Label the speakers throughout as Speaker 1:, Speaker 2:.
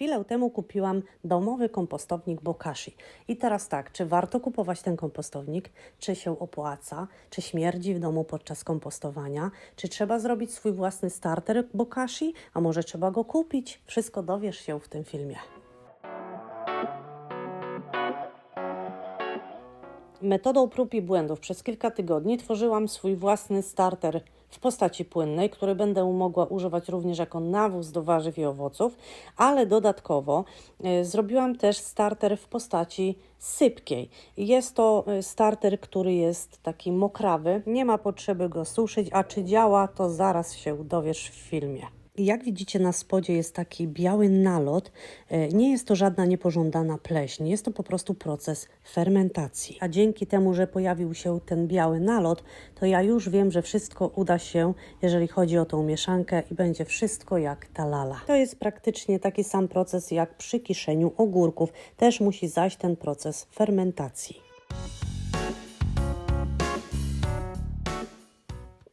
Speaker 1: Chwilę temu kupiłam domowy kompostownik Bokashi. I teraz tak, czy warto kupować ten kompostownik? Czy się opłaca? Czy śmierdzi w domu podczas kompostowania? Czy trzeba zrobić swój własny starter Bokashi? A może trzeba go kupić? Wszystko dowiesz się w tym filmie. Metodą prób i błędów przez kilka tygodni tworzyłam swój własny starter w postaci płynnej, który będę mogła używać również jako nawóz do warzyw i owoców, ale dodatkowo e, zrobiłam też starter w postaci sypkiej. Jest to e, starter, który jest taki mokrawy, nie ma potrzeby go suszyć, a czy działa, to zaraz się dowiesz w filmie. Jak widzicie na spodzie jest taki biały nalot. E, Nie jest to żadna niepożądana pleśń, jest to po prostu proces fermentacji. A dzięki temu, że pojawił się ten biały nalot, to ja już wiem, że wszystko uda się, jeżeli chodzi o tą mieszankę i będzie wszystko jak ta lala. To jest praktycznie taki sam proces jak przy kiszeniu ogórków. Też musi zajść ten proces fermentacji.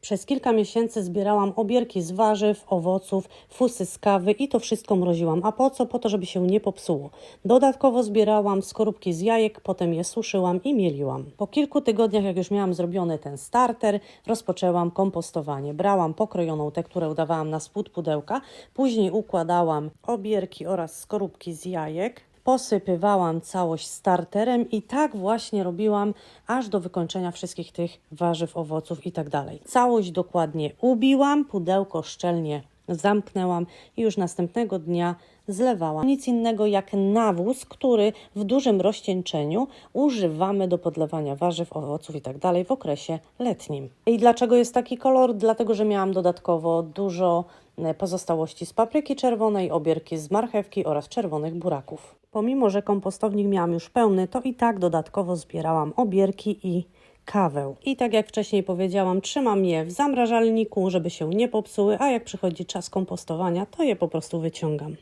Speaker 1: Przez kilka miesięcy zbierałam obierki z warzyw, owoców, fusy z kawy i to wszystko mroziłam. A po co? Po to, żeby się nie popsuło. Dodatkowo zbierałam skorupki z jajek, potem je suszyłam i mieliłam. Po kilku tygodniach, jak już miałam zrobiony ten starter, rozpoczęłam kompostowanie. Brałam pokrojoną tę, które udawałam na spód pudełka, później układałam obierki oraz skorupki z jajek. Posypywałam całość starterem i tak właśnie robiłam aż do wykończenia wszystkich tych warzyw, owoców i tak dalej. Całość dokładnie ubiłam, pudełko szczelnie zamknęłam i już następnego dnia zlewałam. Nic innego jak nawóz, który w dużym rozcieńczeniu używamy do podlewania warzyw, owoców i tak dalej w okresie letnim. I dlaczego jest taki kolor? Dlatego, że miałam dodatkowo dużo e, pozostałości z papryki czerwonej, obierki z marchewki oraz czerwonych buraków. Pomimo, że kompostownik miałam już pełny, to i tak dodatkowo zbierałam obierki i kawę. I tak jak wcześniej powiedziałam, trzymam je w zamrażalniku, żeby się nie popsuły, a jak przychodzi czas kompostowania, to je po prostu wyciągam.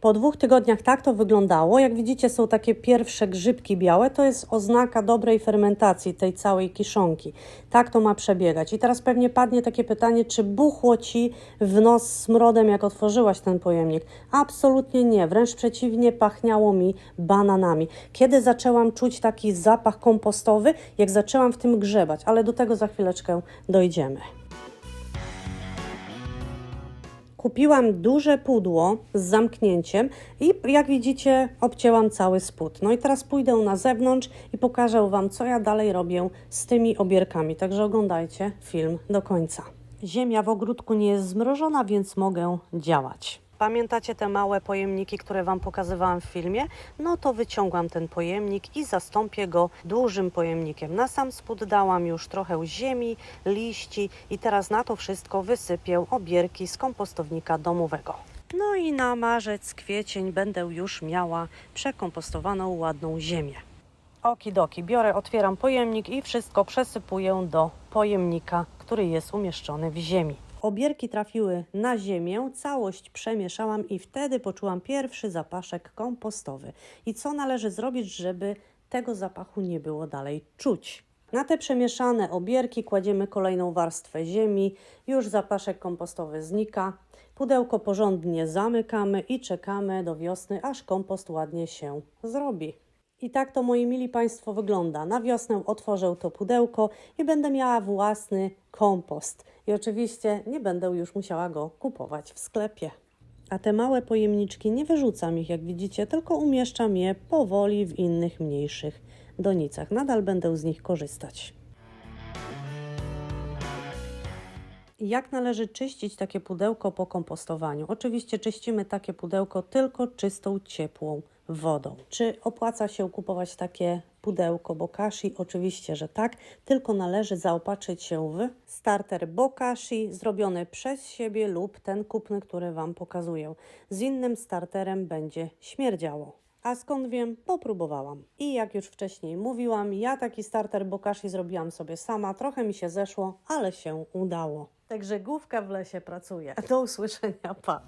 Speaker 1: Po dwóch tygodniach tak to wyglądało. Jak widzicie, są takie pierwsze grzybki białe. To jest oznaka dobrej fermentacji tej całej kiszonki. Tak to ma przebiegać. I teraz pewnie padnie takie pytanie, czy buchło ci w nos smrodem, jak otworzyłaś ten pojemnik? Absolutnie nie. Wręcz przeciwnie, pachniało mi bananami. Kiedy zaczęłam czuć taki zapach kompostowy? Jak zaczęłam w tym grzebać, ale do tego za chwileczkę dojdziemy. Kupiłam duże pudło z zamknięciem i jak widzicie obcięłam cały spód. No i teraz pójdę na zewnątrz i pokażę Wam, co ja dalej robię z tymi obierkami. Także oglądajcie film do końca. Ziemia w ogródku nie jest zmrożona, więc mogę działać. Pamiętacie te małe pojemniki, które Wam pokazywałam w filmie? No to wyciągłam ten pojemnik i zastąpię go dużym pojemnikiem. Na sam spód dałam już trochę ziemi, liści i teraz na to wszystko wysypię obierki z kompostownika domowego. No i na marzec, kwiecień będę już miała przekompostowaną ładną ziemię. Okidoki, biorę, otwieram pojemnik i wszystko przesypuję do pojemnika, który jest umieszczony w ziemi. Obierki trafiły na ziemię, całość przemieszałam i wtedy poczułam pierwszy zapaszek kompostowy. I co należy zrobić, żeby tego zapachu nie było dalej czuć? Na te przemieszane obierki kładziemy kolejną warstwę ziemi, już zapaszek kompostowy znika. Pudełko porządnie zamykamy i czekamy do wiosny, aż kompost ładnie się zrobi. I tak to, moi mili Państwo, wygląda. Na wiosnę otworzę to pudełko i będę miała własny kompost. I oczywiście nie będę już musiała go kupować w sklepie. A te małe pojemniczki nie wyrzucam ich, jak widzicie, tylko umieszczam je powoli w innych mniejszych donicach. Nadal będę z nich korzystać. Jak należy czyścić takie pudełko po kompostowaniu? Oczywiście czyścimy takie pudełko tylko czystą, ciepłą wodą. Czy opłaca się kupować takie pudełko Bokashi? Oczywiście, że tak, tylko należy zaopatrzyć się w starter Bokashi zrobiony przez siebie lub ten kupny, który Wam pokazuję. Z innym starterem będzie śmierdziało. A skąd wiem? Popróbowałam. I jak już wcześniej mówiłam, ja taki starter Bokashi zrobiłam sobie sama. Trochę mi się zeszło, ale się udało. Także główka w lesie pracuje. Do usłyszenia, pa!